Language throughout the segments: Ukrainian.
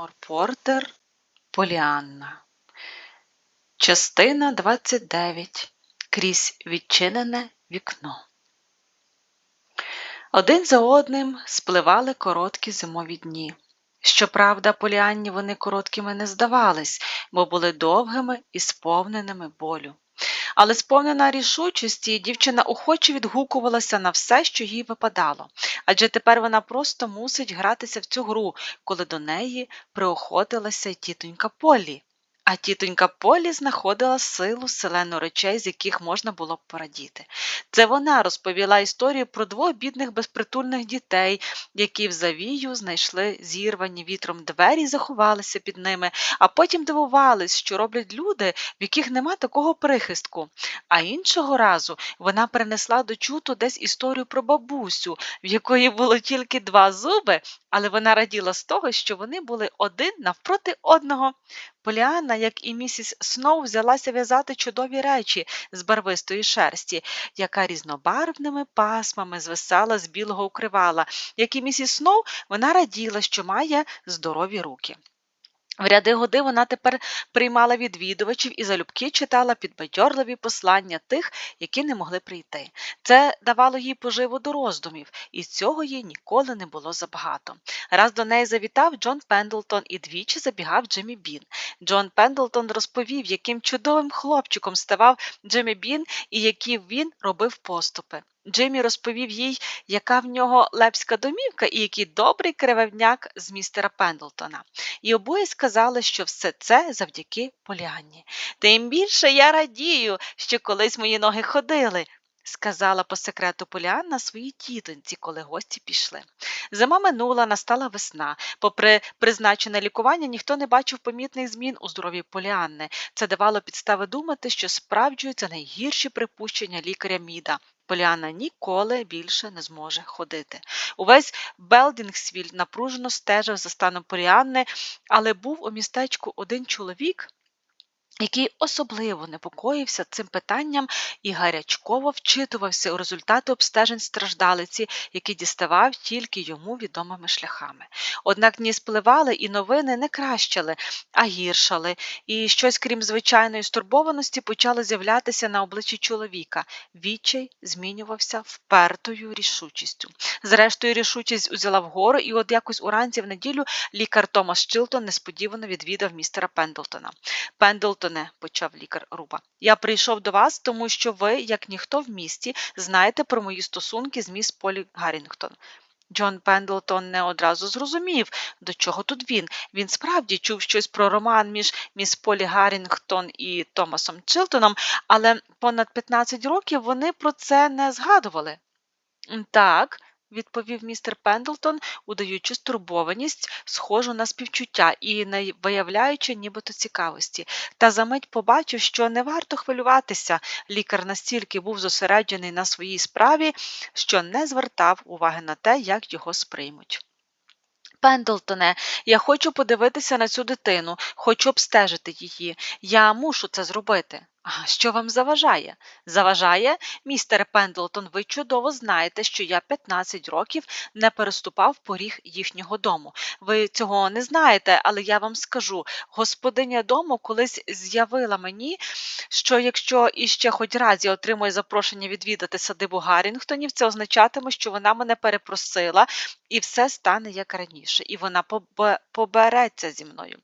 Елінор Портер Поліанна. Частина 29. Крізь відчинене вікно. Один за одним спливали короткі зимові дні. Щоправда, Поліанні вони короткими не здавались, бо були довгими і сповненими болю. Але сповнена рішучості, дівчина охоче відгукувалася на все, що їй випадало, адже тепер вона просто мусить гратися в цю гру, коли до неї приохотилася тітонька Полі. А тітонька Полі знаходила силу селену речей, з яких можна було б порадіти. Це вона розповіла історію про двох бідних безпритульних дітей, які в завію знайшли зірвані вітром двері і заховалися під ними, а потім дивувались, що роблять люди, в яких нема такого прихистку. А іншого разу вона принесла до чуту десь історію про бабусю, в якої було тільки два зуби, але вона раділа з того, що вони були один навпроти одного. Поліанна, як і місіс Сноу, взялася в'язати чудові речі з барвистої шерсті, яка різнобарвними пасмами звисала з білого укривала. Як і місіс Сноу, вона раділа, що має здорові руки. В ряди годи вона тепер приймала відвідувачів і залюбки читала підбадьорливі послання тих, які не могли прийти. Це давало їй поживу до роздумів, і цього їй ніколи не було забагато. Раз до неї завітав Джон Пендлтон і двічі забігав Джиммі Бін. Джон Пендлтон розповів, яким чудовим хлопчиком ставав Джиммі Бін і які він робив поступи. Джиммі розповів їй, яка в нього лепська домівка і який добрий кривевняк з містера Пендлтона. І обоє сказали, що все це завдяки Поліанні. Тим більше я радію, що колись мої ноги ходили. Сказала по секрету Поліанна своїй тітоньці, коли гості пішли. Зима минула, настала весна. Попри призначене лікування, ніхто не бачив помітних змін у здоров'ї Поліанни. Це давало підстави думати, що справджуються найгірші припущення лікаря Міда. Поліанна ніколи більше не зможе ходити. Увесь Белдінгсвіль напружено стежив за станом Поліанни, але був у містечку один чоловік, який особливо непокоївся цим питанням і гарячково вчитувався у результати обстежень страждалиці, які діставав тільки йому відомими шляхами. Однак дні спливали, і новини не кращали, а гіршали, і щось, крім звичайної стурбованості, почало з'являтися на обличчі чоловіка. Відчай змінювався впертою рішучістю. Зрештою, рішучість узяла вгору, і от якось уранці в неділю лікар Томас Чилтон несподівано відвідав містера Пендлтона. Пендлтон Джоне, почав лікар Руба, я прийшов до вас, тому що ви, як ніхто в місті, знаєте про мої стосунки з міс Полі Гаррінгтон. Джон Пендлтон не одразу зрозумів, до чого тут він. Він справді чув щось про роман між міс Полі Гаррінгтон і Томасом Чилтоном, але понад 15 років вони про це не згадували. Так, відповів містер Пендлтон, удаючи стурбованість, схожу на співчуття і не виявляючи нібито цікавості. Та за мить побачив, що не варто хвилюватися. Лікар настільки був зосереджений на своїй справі, що не звертав уваги на те, як його сприймуть. Пендлтоне, я хочу подивитися на цю дитину, хочу обстежити її. Я мушу це зробити. А що вам заважає? Заважає, містере Пендлтон, ви чудово знаєте, що я 15 років не переступав поріг їхнього дому. Ви цього не знаєте, але я вам скажу: господиня дому колись з'явила мені, що якщо іще хоч раз я отримую запрошення відвідати садибу Гаррінгтонів, це означатиме, що вона мене перепросила і все стане як раніше, і вона побереться зі мною.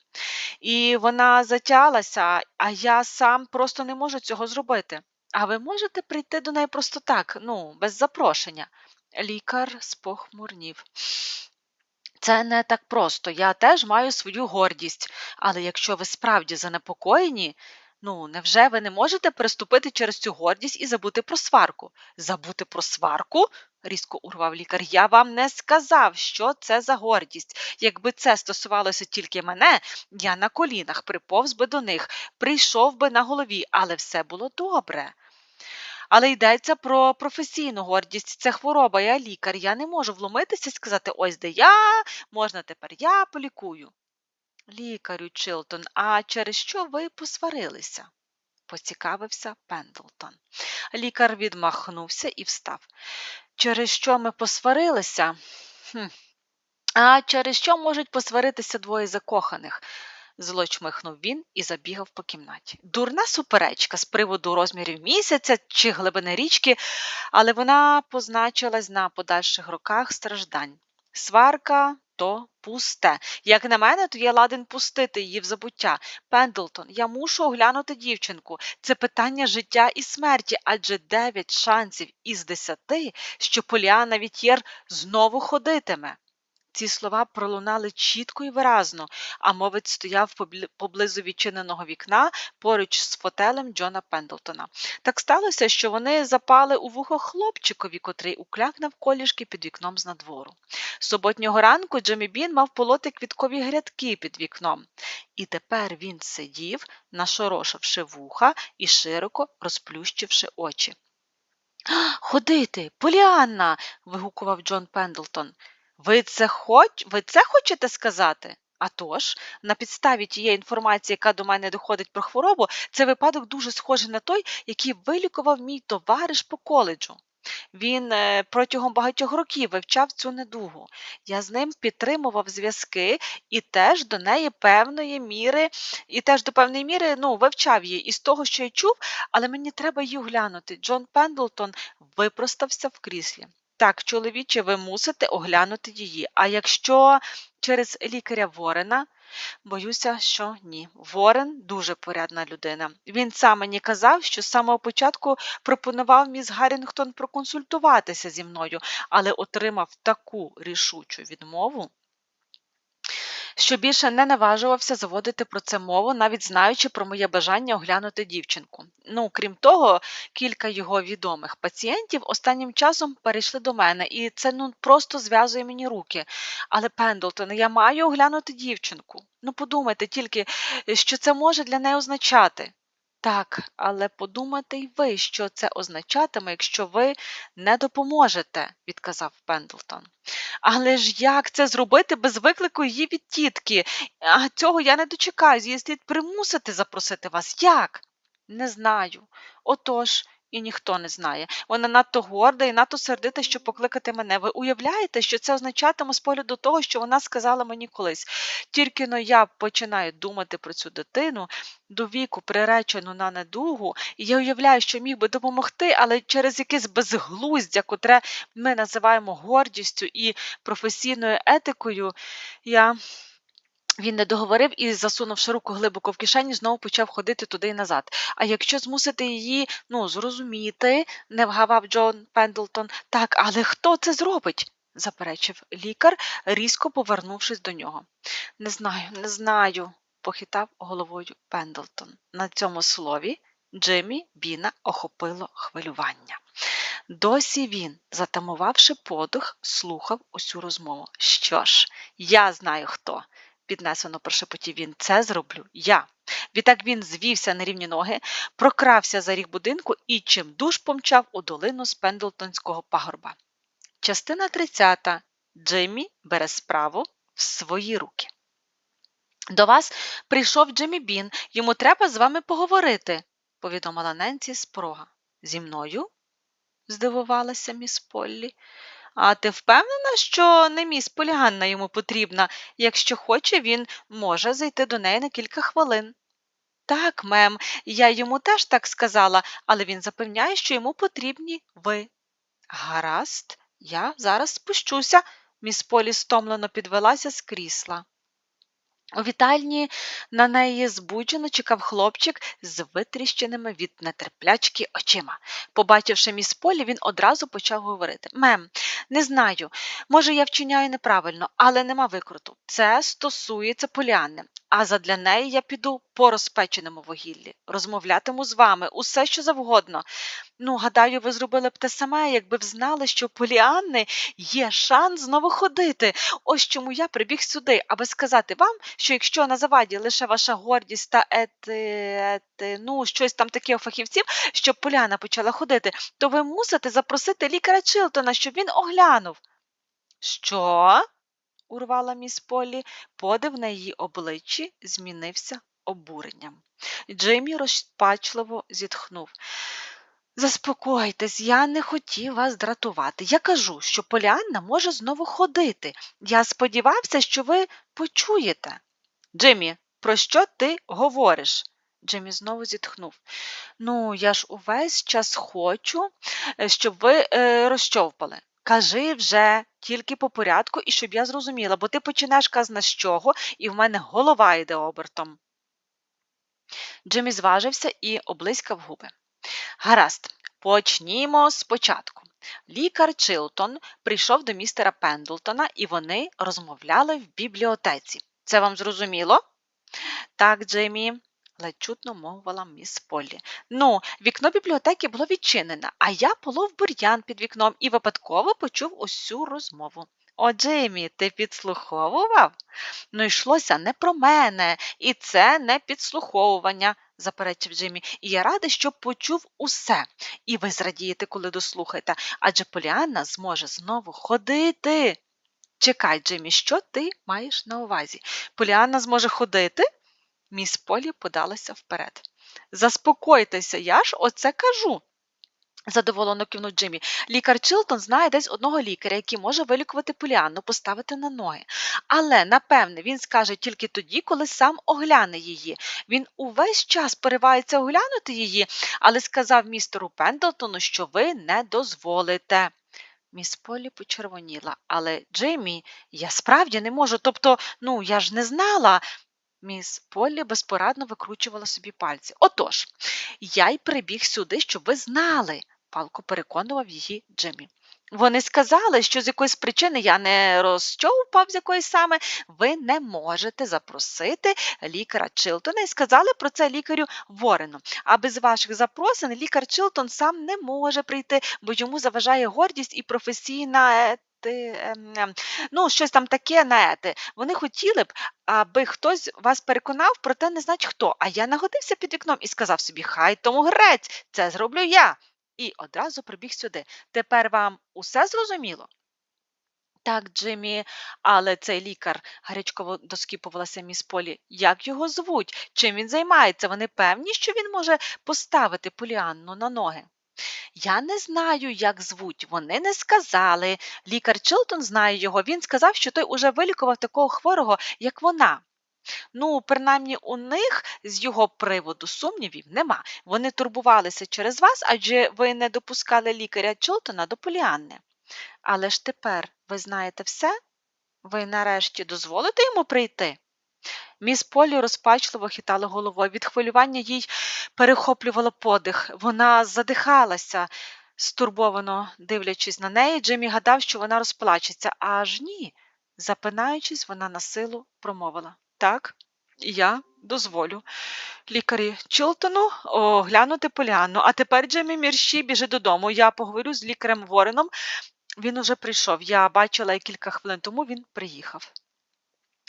І вона затялася, а я сам просто не можу цього зробити. А ви можете прийти до неї просто так, ну, без запрошення. Лікар спохмурнів. Це не так просто. Я теж маю свою гордість, але якщо ви справді занепокоєні, ну невже ви не можете переступити через цю гордість і забути про сварку? Забути про сварку? Різко урвав лікар. Я вам не сказав, що це за гордість. Якби це стосувалося тільки мене, я на колінах приповз би до них, прийшов би на голові, але все було добре. Але йдеться про професійну гордість. Це хвороба, я лікар. Я не можу вломитися і сказати, ось де я, можна тепер я полікую. Лікарю Чилтон, а через що ви посварилися? поцікавився Пендлтон. Лікар відмахнувся і встав. Через що ми посварилися? Хм. А через що можуть посваритися двоє закоханих? Зло чмихнув він і забігав по кімнаті. Дурна суперечка з приводу розмірів місяця чи глибини річки, але вона позначилась на подальших роках страждань. Сварка то пусте. Як на мене, то я ладен пустити її в забуття. Пендлтон, я мушу оглянути дівчинку. Це питання життя і смерті, адже дев'ять шансів із десяти, що Поліана Вітєр знову ходитиме. Ці слова пролунали чітко і виразно, а мовець стояв поблизу відчиненого вікна поруч з фотелем Джона Пендлтона. Так сталося, що вони запали у вухо хлопчикові, котрий укляк навколішки під вікном з надвору. Суботнього ранку Джемі Бін мав полоти квіткові грядки під вікном, і тепер він сидів, нашорошивши вуха і широко розплющивши очі. Ходити, Поліанна. вигукував Джон Пендлтон. Ви це хоч... ви це хочете сказати? А тож, на підставі тієї інформації, яка до мене доходить про хворобу, це випадок дуже схожий на той, який вилікував мій товариш по коледжу. Він е, протягом багатьох років вивчав цю недугу. Я з ним підтримував зв'язки і теж до неї певної міри, і теж до певної міри ну, вивчав її із того, що я чув, але мені треба її оглянути. Джон Пендлтон випростався в кріслі. Так, чоловіче, ви мусите оглянути її. А якщо через лікаря Ворена, боюся, що ні. Ворен дуже порядна людина. Він сам мені казав, що з самого початку пропонував міс Гаррінгтон проконсультуватися зі мною, але отримав таку рішучу відмову що більше не наважувався заводити про це мову, навіть знаючи про моє бажання оглянути дівчинку. Ну, крім того, кілька його відомих пацієнтів останнім часом перейшли до мене, і це ну просто зв'язує мені руки. Але, Пендлтон, я маю оглянути дівчинку. Ну, подумайте тільки, що це може для неї означати. Так, але подумайте й ви, що це означатиме, якщо ви не допоможете, відказав Пендлтон. Але ж як це зробити без виклику її від тітки? А цього я не дочекаюсь, її слід примусити запросити вас. Як? Не знаю. Отож, і ніхто не знає. Вона надто горда і надто сердита, щоб покликати мене. Ви уявляєте, що це означатиме з погляду того, що вона сказала мені колись. Тільки но я починаю думати про цю дитину, до віку приречену на недугу, і я уявляю, що міг би допомогти, але через якесь безглуздя, котре ми називаємо гордістю і професійною етикою, я. Він не договорив і, засунувши руку глибоко в кишені, знову почав ходити туди й назад. А якщо змусити її ну, зрозуміти, не вгавав Джон Пендлтон, так, але хто це зробить? заперечив лікар, різко повернувшись до нього. Не знаю, не знаю, похитав головою Пендлтон. На цьому слові Джиммі Біна охопило хвилювання. Досі він, затамувавши подих, слухав усю розмову. Що ж, я знаю хто піднесено прошепотів він. Це зроблю я. Відтак він звівся на рівні ноги, прокрався за ріг будинку і чимдуж помчав у долину з Пендлтонського пагорба. Частина 30. Джиммі бере справу в свої руки. До вас прийшов Джиммі Бін, йому треба з вами поговорити, повідомила Ненці з прога. Зі мною? здивувалася міс Поллі. А ти впевнена, що не міс Поліганна йому потрібна? Якщо хоче, він може зайти до неї на кілька хвилин. Так, мем, я йому теж так сказала, але він запевняє, що йому потрібні ви. Гаразд, я зараз спущуся, міс Полі стомлено підвелася з крісла. У вітальні на неї збуджено чекав хлопчик з витріщеними від нетерплячки очима. Побачивши міс Полі, він одразу почав говорити Мем, не знаю, може, я вчиняю неправильно, але нема викруту. Це стосується Поліанни, а задля неї я піду по розпеченому вугіллі, розмовлятиму з вами усе, що завгодно. Ну, гадаю, ви зробили б те саме, якби знали, що Поліанни є шанс знову ходити. Ось чому я прибіг сюди, аби сказати вам, що якщо на заваді лише ваша гордість та ети, ети, ну, щось там таке у фахівців, щоб Поляна почала ходити, то ви мусите запросити лікаря Чилтона, щоб він оглянув. Що? Урвала міс Полі, подив на її обличчі змінився обуренням. Джеймі розпачливо зітхнув. Заспокойтесь, я не хотів вас дратувати. Я кажу, що Поліанна може знову ходити. Я сподівався, що ви почуєте. Джиммі, про що ти говориш? Джиммі знову зітхнув. Ну, я ж увесь час хочу, е, щоб ви е, розчовпали. Кажи вже тільки по порядку і щоб я зрозуміла, бо ти починаєш казна з чого, і в мене голова йде обертом. Джиммі зважився і облизькав губи. Гаразд, почнімо спочатку. Лікар Чилтон прийшов до містера Пендлтона, і вони розмовляли в бібліотеці. Це вам зрозуміло? Так, Джиммі, ледь чутно мовила міс Поллі. Ну, вікно бібліотеки було відчинене, а я полов бур'ян під вікном і випадково почув усю розмову. О, Джиммі, ти підслуховував? Ну, йшлося не про мене, і це не підслуховування, заперечив Джиммі. І я радий, що почув усе. І ви зрадієте, коли дослухаєте, адже Поліанна зможе знову ходити. Чекай, Джиммі, що ти маєш на увазі? Поліанна зможе ходити? Міс Полі подалася вперед. Заспокойтеся, я ж оце кажу. Задоволено кивнув Джиммі. Лікар Чилтон знає десь одного лікаря, який може вилікувати Поліанну, поставити на ноги. Але, напевне, він скаже тільки тоді, коли сам огляне її. Він увесь час поривається оглянути її, але сказав містеру Пендлтону, що ви не дозволите. Міс Полі почервоніла. Але, Джиммі, я справді не можу. Тобто, ну, я ж не знала. Міс Поллі безпорадно викручувала собі пальці. Отож, я й прибіг сюди, щоб ви знали, палко переконував її Джиммі. Вони сказали, що з якоїсь причини я не розчовпав з якоїсь саме, ви не можете запросити лікаря Чилтона і сказали про це лікарю Ворену. А без ваших запросин лікар Чилтон сам не може прийти, бо йому заважає гордість і професійна ети, ем, ем, ну, щось там таке на ети. Вони хотіли б, аби хтось вас переконав, проте не знать хто. А я нагодився під вікном і сказав собі, хай тому грець, це зроблю я. І одразу прибіг сюди. Тепер вам усе зрозуміло? Так, Джиммі, але цей лікар, гарячково доскіпувалася міс Полі. Як його звуть? Чим він займається? Вони певні, що він може поставити Поліанну на ноги? Я не знаю, як звуть. Вони не сказали. Лікар Чилтон знає його. Він сказав, що той уже вилікував такого хворого, як вона. Ну, принаймні, у них з його приводу сумнівів нема. Вони турбувалися через вас, адже ви не допускали лікаря Чолтона до Поліанни. Але ж тепер ви знаєте все? Ви нарешті дозволите йому прийти? Міс Полі розпачливо хитала головою. Від хвилювання їй перехоплювало подих. Вона задихалася, стурбовано дивлячись на неї, Джиммі гадав, що вона розплачеться. Аж ні. Запинаючись, вона на силу промовила. Так, я дозволю. Лікарі Чилтону оглянути Поліанну. А тепер, Джемі Мірші, біжи додому. Я поговорю з лікарем Вореном. Він уже прийшов. Я бачила кілька хвилин тому він приїхав.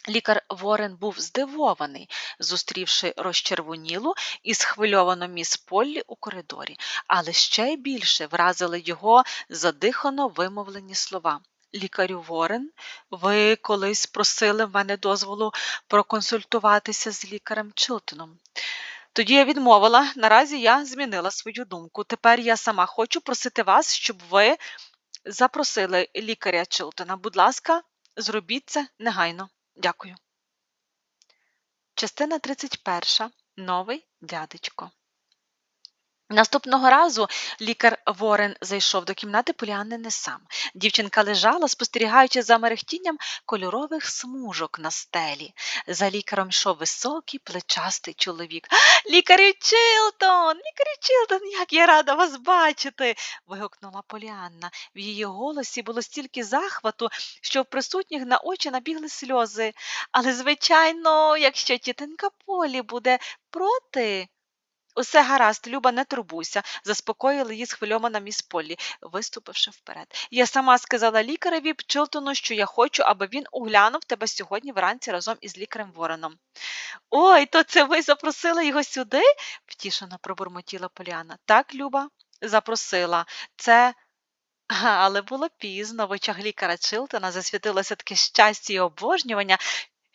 Лікар Ворен був здивований, зустрівши розчервонілу і схвильовану міс Поллі у коридорі, але ще й більше вразили його задихано вимовлені слова. Лікарю Ворен, ви колись просили в мене дозволу проконсультуватися з лікарем Чилтоном. Тоді я відмовила, наразі я змінила свою думку. Тепер я сама хочу просити вас, щоб ви запросили лікаря Чилтона. Будь ласка, зробіть це негайно. Дякую. Частина 31. Новий дядечко. Наступного разу лікар Ворен зайшов до кімнати Поліанни не сам. Дівчинка лежала, спостерігаючи за мерехтінням кольорових смужок на стелі. За лікарем йшов високий, плечастий чоловік. Лікарю Чилтон, лікарю Чилтон, як я рада вас бачити. вигукнула Поліанна. В її голосі було стільки захвату, що в присутніх на очі набігли сльози. Але, звичайно, якщо тітенька Полі буде проти. Усе гаразд, Люба, не турбуйся, заспокоїла її схвильована міс Поллі, виступивши вперед. Я сама сказала лікареві Чилтону, що я хочу, аби він оглянув тебе сьогодні вранці разом із лікарем Вороном. Ой, то це ви запросили його сюди? втішено пробурмотіла Поліана. Так, Люба, запросила. Це. Але було пізно, в очах лікаря Чилтона засвітилося таке щастя і обожнювання,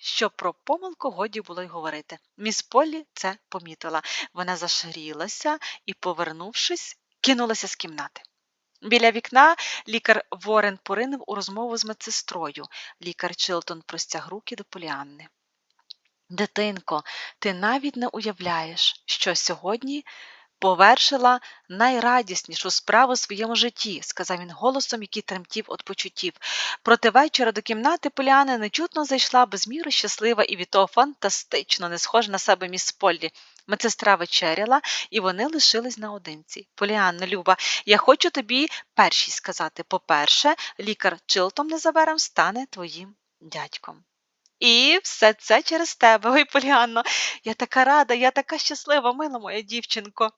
що про помилку годі було й говорити. Міс Поллі це помітила. Вона зашарілася і, повернувшись, кинулася з кімнати. Біля вікна лікар Ворен поринув у розмову з медсестрою. Лікар Чилтон простяг руки до Поліанни. Дитинко, ти навіть не уявляєш, що сьогодні повершила найрадіснішу справу в своєму житті, сказав він голосом, який тремтів від почуттів. Проти вечора до кімнати Поліани нечутно зайшла безміру щаслива і від того фантастично не схожа на себе міс Поллі. Медсестра вечеряла, і вони лишились наодинці. Поліанна, Люба, я хочу тобі першій сказати. По-перше, лікар Чилтом незабаром стане твоїм дядьком. І все це через тебе. Ой, Поліанно, я така рада, я така щаслива, мила моя дівчинко.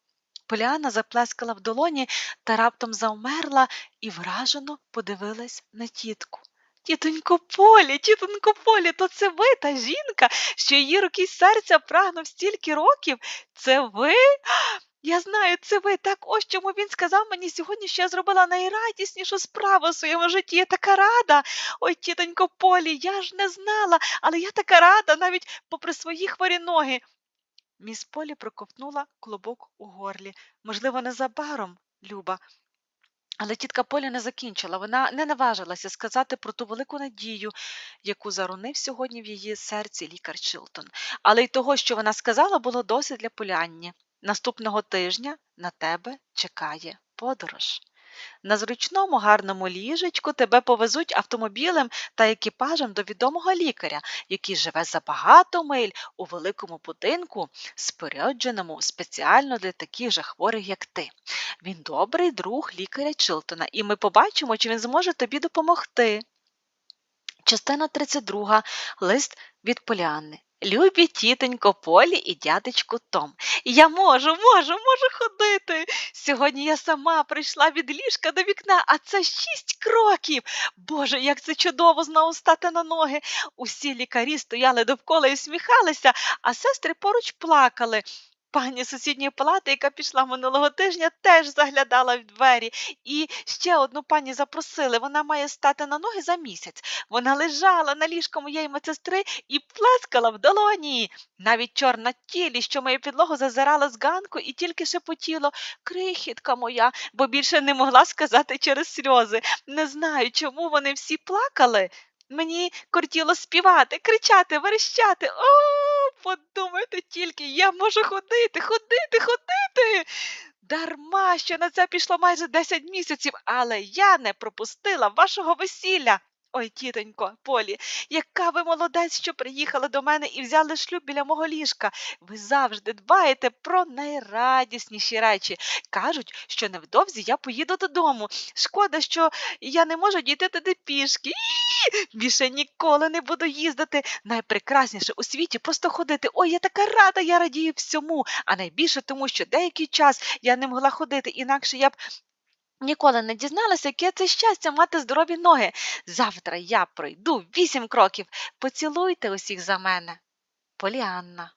Поліанна заплескала в долоні та раптом завмерла і вражено подивилась на тітку. Тітонько Полі, тітонько Полі, то це ви та жінка, що її руки серця прагнув стільки років. Це ви? Я знаю, це ви. Так ось чому він сказав мені сьогодні, що я зробила найрадіснішу справу в своєму житті. Я така рада. Ой, тітонько Полі, я ж не знала, але я така рада, навіть попри свої хворі ноги. Міс Полі проковтнула клубок у горлі. Можливо, незабаром, Люба. Але тітка Поля не закінчила. Вона не наважилася сказати про ту велику надію, яку зарунив сьогодні в її серці лікар Чилтон. Але й того, що вона сказала, було досить для поляння. Наступного тижня на тебе чекає подорож. На зручному гарному ліжечку тебе повезуть автомобілем та екіпажем до відомого лікаря, який живе за багато миль у великому будинку, спорядженому спеціально для таких же хворих, як ти. Він добрий друг лікаря Чилтона, і ми побачимо, чи він зможе тобі допомогти. Частина 32. Лист від Поліанни. Любі тітонько Полі і дядечку Том. Я можу, можу, можу ходити. Сьогодні я сама прийшла від ліжка до вікна, а це шість кроків. Боже, як це чудово знову стати на ноги. Усі лікарі стояли довкола і всміхалися, а сестри поруч плакали. Пані сусідньої палати, яка пішла минулого тижня, теж заглядала в двері. І ще одну пані запросили. Вона має стати на ноги за місяць. Вона лежала на ліжку моєї медсестри і плескала в долоні. Навіть чорна тілі, що мою підлогу зазирала з ганку і тільки шепотіло крихітка моя, бо більше не могла сказати через сльози. Не знаю, чому вони всі плакали. Мені кортіло співати, кричати, верещати. О, подумайте тільки, я можу ходити, ходити, ходити. Дарма, що на це пішло майже 10 місяців, але я не пропустила вашого весілля. Ой, тітонько, Полі, яка ви молодець, що приїхали до мене і взяли шлюб біля мого ліжка. Ви завжди дбаєте про найрадісніші речі. Кажуть, що невдовзі я поїду додому. Шкода, що я не можу дійти туди пішки. Більше ніколи не буду їздити. Найпрекрасніше у світі просто ходити. Ой, я така рада, я радію всьому. А найбільше тому, що деякий час я не могла ходити, інакше я б. Ніколи не дізналася, яке це щастя мати здорові ноги. Завтра я пройду вісім кроків. Поцілуйте усіх за мене. Поліанна.